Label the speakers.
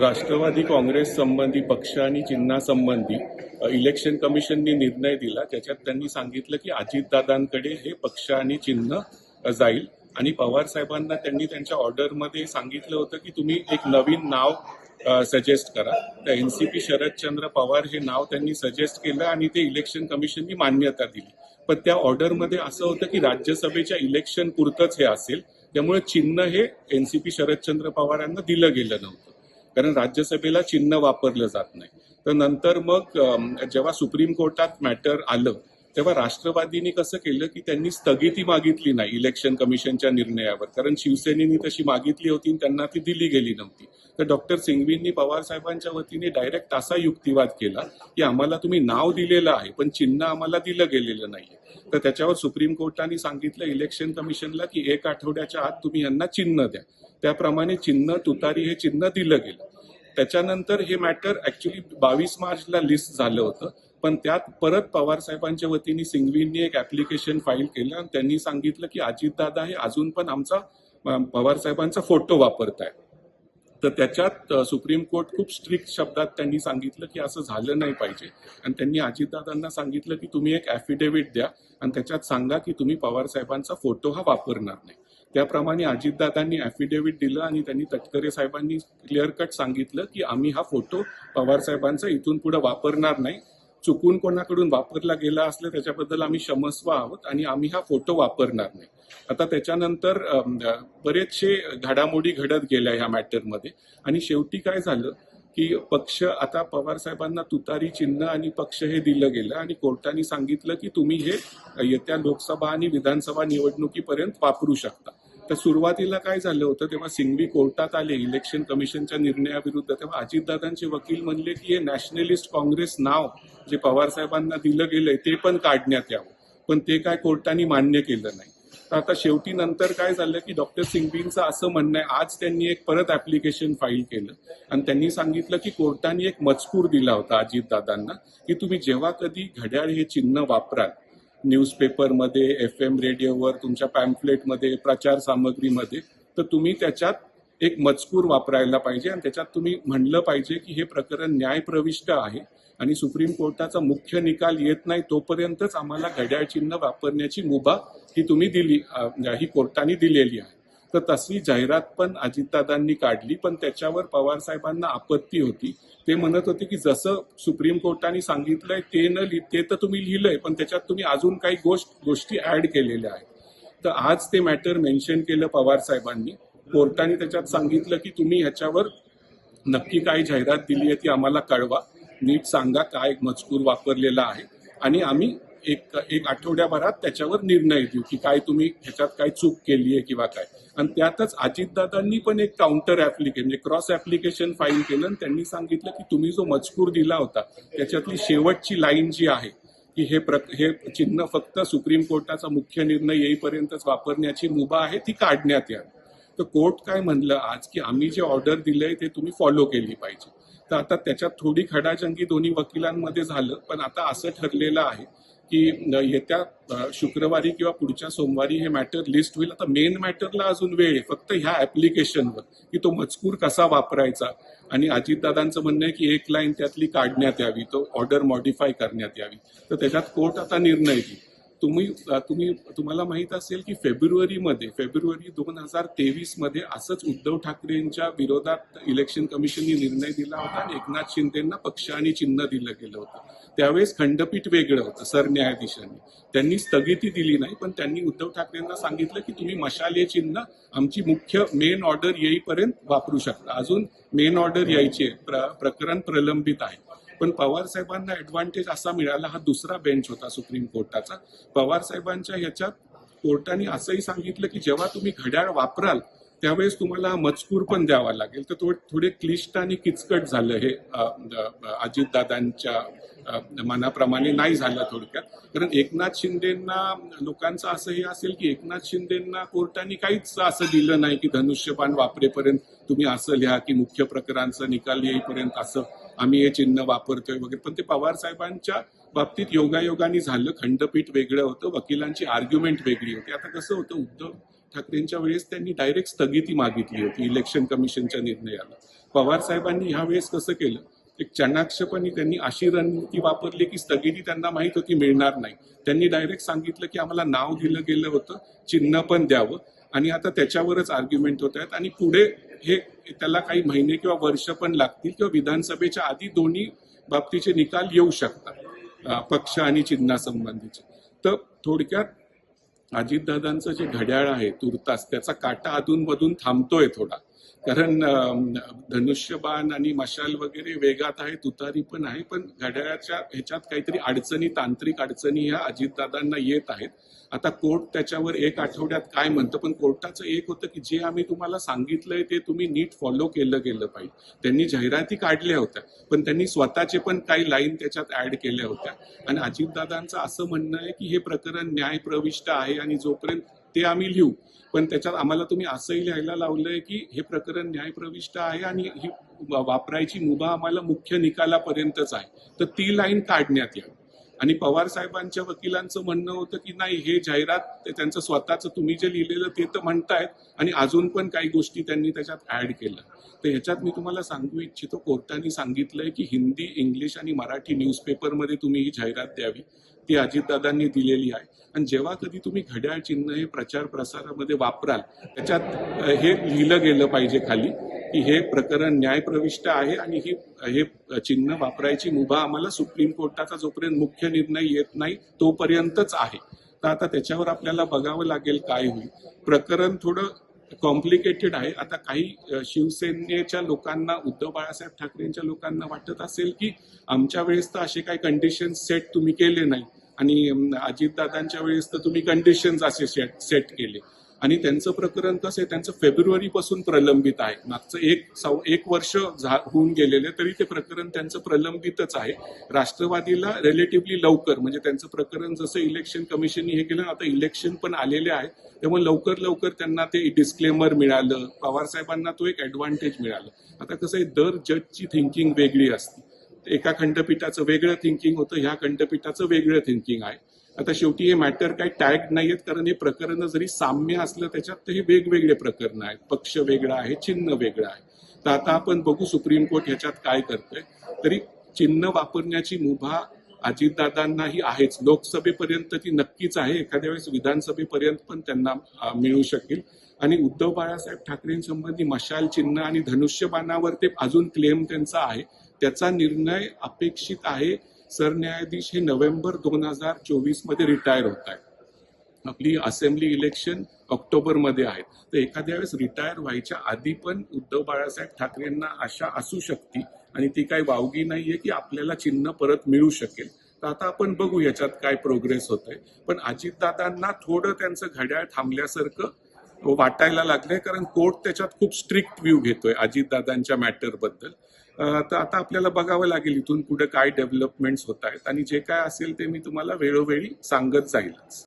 Speaker 1: राष्ट्रवादी काँग्रेस संबंधी पक्ष आणि चिन्हासंबंधी इलेक्शन कमिशनने निर्णय दिला. त्याच्यात त्यांनी सांगितलं की अजितदादांकडे हे पक्ष आणि चिन्ह जाईल. आणि पवार साहेबांना त्यांनी त्यांच्या ऑर्डरमध्ये सांगितलं होतं की तुम्ही एक नवीन नाव सजेस्ट करा. तर एनसीपी शरदचंद्र पवार हे नाव त्यांनी सजेस्ट केलं आणि ते इलेक्शन कमिशननी मान्यता दिली. पण त्या ऑर्डरमध्ये असं होतं की राज्यसभेच्या इलेक्शन पुरतंच हे असेल. त्यामुळे चिन्ह हे एनसीपी शरदचंद्र पवारांना दिलं गेलं नव्हतं. कारण राज्यसभेला चिन्ह वापरलं जात नाही. तर नंतर मग जेव्हा सुप्रीम कोर्टात मॅटर आलं तेव्हा राष्ट्रवादीने कसं केलं की त्यांनी स्थगिती मागितली नाही इलेक्शन कमिशनच्या निर्णयावर. कारण शिवसेनेनी तशी मागितली होती आणि त्यांना ती दिली गेली नव्हती. तर डॉक्टर सिंघवींनी पवार साहेबांच्या वतीने डायरेक्ट असा युक्तिवाद केला की आम्हाला तुम्ही नाव दिलेलं आहे पण चिन्ह आम्हाला दिलं गेलेलं नाहीये. तर त्याच्यावर सुप्रीम कोर्टाने सांगितलं इलेक्शन कमिशनला की एक आठवड्याच्या आत तुम्ही यांना चिन्ह द्या. त्याप्रमाणे चिन्ह तुतारी हे चिन्ह दिलं गेलं. त्याच्यानंतर हे मॅटर ऍक्च्युली बावीस मार्चला लिस्ट झालं होतं. पण त्यात परत पवार साहेबांच्या वतीने सिंघवींनी एक ऍप्लिकेशन फाईल केलं आणि त्यांनी सांगितलं की अजितदादा हे अजून पण आमचा पवार साहेबांचा फोटो वापरताय तर त्याच्यात सुप्रीम कोर्ट खूप स्ट्रिक्ट शब्दात त्यांनी सांगितलं की असं झालं नाही पाहिजे. आणि त्यांनी अजितदादांना सांगितलं की तुम्ही एक ॲफिडेव्हिट द्या आणि त्याच्यात सांगा की तुम्ही पवार साहेबांचा फोटो हा वापरणार नाही. त्याप्रमाणे अजितदादांनी ॲफिडेव्हिट दिलं आणि त्यांनी तटकरे साहेबांनी क्लिअर कट सांगितलं की आम्ही हा फोटो पवार साहेबांचा इथून पुढे वापरणार नाही. चुकून कोणाकडून वापरला गेला असलं त्याच्याबद्दल आम्ही क्षमस्व आहोत आणि आम्ही हा फोटो वापरणार नाही. आता त्याच्यानंतर बरेचसे घडामोडी घडत गेल्या ह्या मॅटरमध्ये आणि शेवटी काय झालं की पक्ष आता पवार साहेबांना तुतारी चिन्ह आणि पक्ष हे दिलं गेलं आणि कोर्टाने सांगितलं की तुम्ही हे येत्या लोकसभा आणि विधानसभा निवडणुकीपर्यंत वापरू शकता. तर सुरुवातीला काय झालं होतं तेव्हा सिंघवी कोर्टात आले इलेक्शन कमिशनच्या निर्णयाविरुद्ध तेव्हा अजितदादांचे वकील म्हणले की हे नॅशनलिस्ट काँग्रेस नाव जे पवार साहेबांना दिलं गेलंय ते पण काढण्यात यावं. पण ते काय कोर्टाने मान्य केलं नाही. तर आता शेवटी नंतर काय झालं की डॉक्टर सिंघवींचं असं म्हणणं आहे आज त्यांनी एक परत ऍप्लिकेशन फाईल केलं. आणि त्यांनी सांगितलं की कोर्टाने एक मजकूर दिला होता अजितदादांना की तुम्ही जेव्हा कधी घड्याळ हे चिन्ह वापराल न्यूजपेपरमध्ये एफ एम रेडिओवर तुमच्या पॅम्फलेटमध्ये प्रचार सामग्रीमध्ये तर तुम्ही त्याच्यात एक मजकूर वापरायला पाहिजे आणि त्याच्यात तुम्ही म्हणलं पाहिजे की हे प्रकरण न्यायप्रविष्ट आहे आणि सुप्रीम कोर्टाचा मुख्य निकाल येत नाही तोपर्यंतच आम्हाला घड्याळ चिन्ह वापरण्याची मुभा ही तुम्ही दिली ही कोर्टाने दिलेली आहे. तर तशी जाहिरात पण अजितदादांनी काढली पण त्याच्यावर पवार साहेबांना आपत्ती होती. ते म्हणत होते की जसं सुप्रीम कोर्टाने सांगितलंय ते न लिह ते तर तुम्ही लिहिलंय पण त्याच्यात तुम्ही अजून काही गोष्ट गोष्टी ऍड केलेल्या आहेत. तर आज ते मॅटर मेन्शन केलं पवार साहेबांनी. कोर्टाने त्याच्यात सांगितलं की तुम्ही ह्याच्यावर नक्की काय जाहिरात दिली आहे ती आम्हाला कळवा. नीट सांगा काय मजकूर वापरलेला आहे. आणि आम्ही एक एक आठवड्याभरात त्याच्यावर निर्णय देऊ की काय तुम्ही ह्याच्यात काय चूक केली आहे किंवा काय. आणि त्यातच अजितदादांनी पण एक काउंटर ऍप्लिकेशन म्हणजे क्रॉस ऍप्लिकेशन फाईल केलं आणि त्यांनी सांगितलं की तुम्ही जो मजकूर दिला होता त्याच्यातली शेवटची लाईन जी आहे की हे प्र हे चिन्ह फक्त सुप्रीम कोर्टाचा मुख्य निर्णय येईपर्यंतच वापरण्याची मुभा आहे ती काढण्यात यावी. तर कोर्ट काय म्हणलं आज की आम्ही जे ऑर्डर दिलंय ते तुम्ही फॉलो केली पाहिजे. तर आता त्याच्यात थोडी खडाजंगी दोन्ही वकिलांमध्ये झालं पण आता असं ठरलेलं आहे की येत्या शुक्रवारी किंवा पुढच्या सोमवारी हे मॅटर लिस्ट होईल. आता मेन मॅटरला अजून वेळ आहे. फक्त ह्या ऍप्लिकेशनवर की तो मजकूर कसा वापरायचा? आणि अजितदादांचं म्हणणं आहे की एक लाईन त्यातली काढण्यात यावी. तो ऑर्डर मॉडिफाय करण्यात यावी. तर त्याच्यात कोर्ट आता निर्णय घेईल तुम्ही तुम्ही तुम्हाला माहीत असेल की फेब्रुवारीमध्ये फेब्रुवारी दोन हजार तेवीसमध्ये असंच उद्धव ठाकरेंच्या विरोधात इलेक्शन कमिशनने निर्णय दिला होता आणि एकनाथ शिंदेंना पक्ष आणि चिन्ह दिलं गेलं होतं. त्यावेळेस खंडपीठ वेगळं होतं सरन्यायाधीशांनी. त्यांनी स्थगिती दिली नाही पण त्यांनी उद्धव ठाकरेंना सांगितलं की तुम्ही मशाले चिन्ह आमची मुख्य मेन ऑर्डर येईपर्यंत वापरू शकता. अजून मेन ऑर्डर यायची आहे प्र, प्रकरण प्रलंबित आहे. पण पवार साहेबांना ऍडव्हान्टेज असा मिळाला हा दुसरा बेंच होता सुप्रीम कोर्टाचा. पवार साहेबांच्या ह्याच्यात कोर्टाने असंही सांगितलं की जेव्हा तुम्ही घड्याळ वापराल त्यावेळेस तुम्हाला मजकूर पण द्यावा लागेल. तर थोडे थोडे क्लिष्ट आणि किचकट झालं हे अजितदादांच्या मनाप्रमाणे नाही झालं थोडक्यात. कारण एकनाथ शिंदेना लोकांचं असं हे असेल की एकनाथ शिंदेना कोर्टाने काहीच असं दिलं नाही की धनुष्यबाण वापरेपर्यंत तुम्ही असं लिहा की मुख्य प्रकरणांचा निकाल येईपर्यंत असं आम्ही हे चिन्ह वापरतोय वगैरे. पण ते पवार साहेबांच्या बाबतीत योगायोगाने झालं. खंडपीठ वेगळं होतं. वकिलांची आर्ग्युमेंट वेगळी होती. आता कसं होतं? उद्धव ठाकरेंच्या वेळेस त्यांनी डायरेक्ट स्थगिती मागितली होती इलेक्शन कमिशनच्या निर्णयाला. पवार साहेबांनी ह्यावेळेस कसं केलं? एक चाणाक्षपणे त्यांनी अशी रणनीती वापरली की स्थगिती त्यांना माहीत होती मिळणार नाही. त्यांनी डायरेक्ट सांगितलं की आम्हाला नाव दिलं गेलं होतं चिन्ह पण द्यावं. आणि आता त्याच्यावरच आर्ग्युमेंट होत आहेत. आणि पुढे हे त्याला काही महिने किंवा वर्ष पण लागतील किंवा विधानसभेच्या आधी दोन्ही बाबतीचे निकाल येऊ शकतात पक्ष आणि चिन्हासंबंधीचे. तर थोडक्यात अजितदादांचं जे घड्याळ आहे तुर्तास त्याचा काटा अधूनमधून थांबतोय थोडा. कारण धनुष्यबाण आणि मशाल वगैरे वेगात आहे तुतारी पण आहे पण घड्याळाच्या ह्याच्यात काहीतरी अडचणी तांत्रिक अडचणी ह्या अजितदादांना येत आहेत. आता कोर्ट त्याच्यावर एक आठवड्यात काय म्हणतं? पण कोर्टाचं एक होतं की जे आम्ही तुम्हाला सांगितलंय ते तुम्ही नीट फॉलो केलं गेलं पाहिजे. त्यांनी जाहिराती काढल्या होत्या पण त्यांनी स्वतःचे पण काही लाईन त्याच्यात ऍड केल्या होत्या. आणि अजितदादांचं असं म्हणणं आहे की हे प्रकरण न्यायप्रविष्ट आहे आणि जोपर्यंत ते आम्ही लिहू. पण त्याच्यात आम्हाला तुम्ही असंही लिहायला लावलंय की हे प्रकरण न्यायप्रविष्ट आहे आणि ही वापरायची मुभा आम्हाला मुख्य निकालापर्यंतच आहे. तर ती लाईन काढण्यात यावी. आणि पवार साहेबांच्या वकिलांचं म्हणणं होतं की नाही हे जाहिरात ते त्यांचं स्वतःचं तुम्ही जे लिहिलेलं ते तर म्हणतायत आणि अजून पण काही गोष्टी त्यांनी त्याच्यात ऍड केलं. तर ह्याच्यात मी तुम्हाला सांगू इच्छितो कोर्टाने सांगितलंय की हिंदी इंग्लिश आणि मराठी न्यूजपेपरमध्ये तुम्ही ही जाहिरात द्यावी. ती अजितदादांनी दिलेली आहे. आणि जेव्हा कधी तुम्ही घड्याळ चिन्ह हे प्रचार प्रसारामध्ये वापराल त्याच्यात हे लिहिलं गेलं पाहिजे खाली की हे प्रकरण न्यायप्रविष्ट आहे आणि ही हे चिन्ह वापरायची मुभा आम्हाला सुप्रीम कोर्टाचा जोपर्यंत मुख्य निर्णय येत नाही तोपर्यंतच आहे. तर आता त्याच्यावर आपल्याला बघावं लागेल काय होईल. प्रकरण थोडं कॉम्प्लिकेटेड आहे. आता काही शिवसेनेच्या लोकांना उद्धव बाळासाहेब ठाकरेंच्या लोकांना वाटत असेल की आमच्या वेळेस तर असे काही कंडिशन सेट तुम्ही केले नाही आणि अजितदादांच्या वेळेस तर तुम्ही कंडिशन्स असे सेट केले. आणि त्यांचं प्रकरण कसं आहे त्यांचं फेब्रुवारी पासून प्रलंबित आहे. मागचं एक सव एक वर्ष झा- होऊन गेलेले तरी ते प्रकरण त्यांचं प्रलंबितच आहे. राष्ट्रवादीला रिलेटिव्हली लवकर म्हणजे त्यांचं प्रकरण जसं इलेक्शन कमिशननी हे केलं आता इलेक्शन पण आलेले आहे त्यामुळे लवकर लवकर त्यांना ते डिस्क्लेमर मिळालं. पवार साहेबांना तो एक ऍडव्हान्टेज मिळालं. आता कसं आहे दर जजची थिंकिंग वेगळी असते. एका खंडपीठाचं वेगळं थिंकिंग होतं ह्या खंडपीठाचं वेगळं थिंकिंग आहे. आता शेवटी हे मॅटर काही टॅग नाहीयेत कारण हे प्रकरण जरी साम्य असलं त्याच्यात तर हे वेगवेगळे प्रकरण आहेत. पक्ष वेगळा आहे चिन्ह वेगळं आहे. तर आता आपण बघू सुप्रीम कोर्ट ह्याच्यात काय करतोय. तरी चिन्ह वापरण्याची मुभा अजितदादांनाही आहेच. लोकसभेपर्यंत ती नक्कीच आहे. एखाद्या वेळेस विधानसभेपर्यंत पण त्यांना मिळू शकेल. आणि उद्धव बाळासाहेब ठाकरेंसंबंधी मशाल चिन्ह आणि धनुष्यबाणावर ते अजून क्लेम त्यांचा आहे. त्याचा निर्णय अपेक्षित आहे. सरन्यायाधीश हे नोव्हेंबर दोन हजार चोवीसमध्ये रिटायर होत आहेत. आपली असेंब्ली इलेक्शन ऑक्टोबरमध्ये आहेत तर एखाद्या वेळेस रिटायर व्हायच्या आधी पण उद्धव बाळासाहेब ठाकरेंना आशा असू शकते आणि ती काही वावगी नाहीये की आपल्याला चिन्ह परत मिळू शकेल. तर आता आपण बघू याच्यात काय प्रोग्रेस होत आहे पण अजितदादांना थोडं त्यांचं घड्याळ थांबल्यासारखं वाटायला लागले कारण कोर्ट त्याच्यात खूप स्ट्रिक्ट व्ह्यू घेतोय अजितदादांच्या मॅटरबद्दल. तर आता आपल्याला बघावं लागेल इथून पुढे काय डेव्हलपमेंट्स होत आहेत. आणि जे काय असेल ते मी तुम्हाला वेळोवेळी सांगत जाईलच.